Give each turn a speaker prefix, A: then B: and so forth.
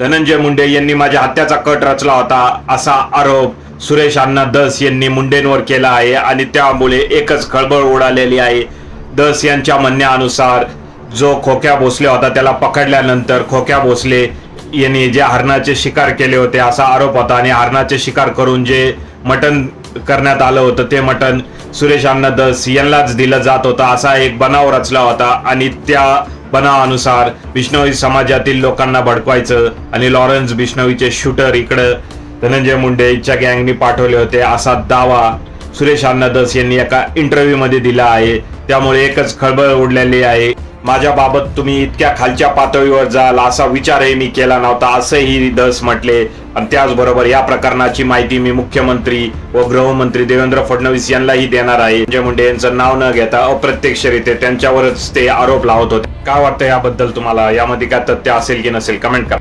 A: धनंजय मुंडे यांनी माझ्या हत्याचा कट रचला होता असा आरोप सुरेश अण्णा दस यांनी मुंडेंवर केला आहे आणि त्यामुळे एकच खळबळ उडालेली आहे. दस यांच्या म्हणण्यानुसार जो खोक्या भोसले होता त्याला पकडल्यानंतर खोक्या भोसले यांनी जे हरणाचे शिकार केले होते असा आरोप होता आणि हरणाचे शिकार करून जे मटण करण्यात आलं होतं ते मटण सुरेश अण्णा दस यांनाच दिलं जात होतं असा एक बनाव रचला होता. आणि त्या बनावानुसार बिष्णवी समाजातील लोकांना भडकवायचं आणि लॉरेन्स बिष्णवीचे शूटर इकडं धनंजय मुंडेच्या गँगनी पाठवले होते असा दावा सुरेश अण्णादस यांनी एका इंटरव्ह्यूमध्ये दिला आहे. त्यामुळे एकच खळबळ उडलेली आहे. माझ्या बाबत तुम्ही इतक्या खालच्या पातळीवर जाल असा विचारही मी केला नव्हता असंही दस म्हटले. आणि त्याचबरोबर या प्रकरणाची माहिती मी मुख्यमंत्री व गृहमंत्री देवेंद्र फडणवीस यांनाही देणार आहे. संजय मुंडे यांचं नाव न घेता अप्रत्यक्षरित्या त्यांच्यावरच ते आरोप लावत होते. काय वाटतं याबद्दल तुम्हाला? यामध्ये काय तथ्य असेल की नसेल? कमेंट करा.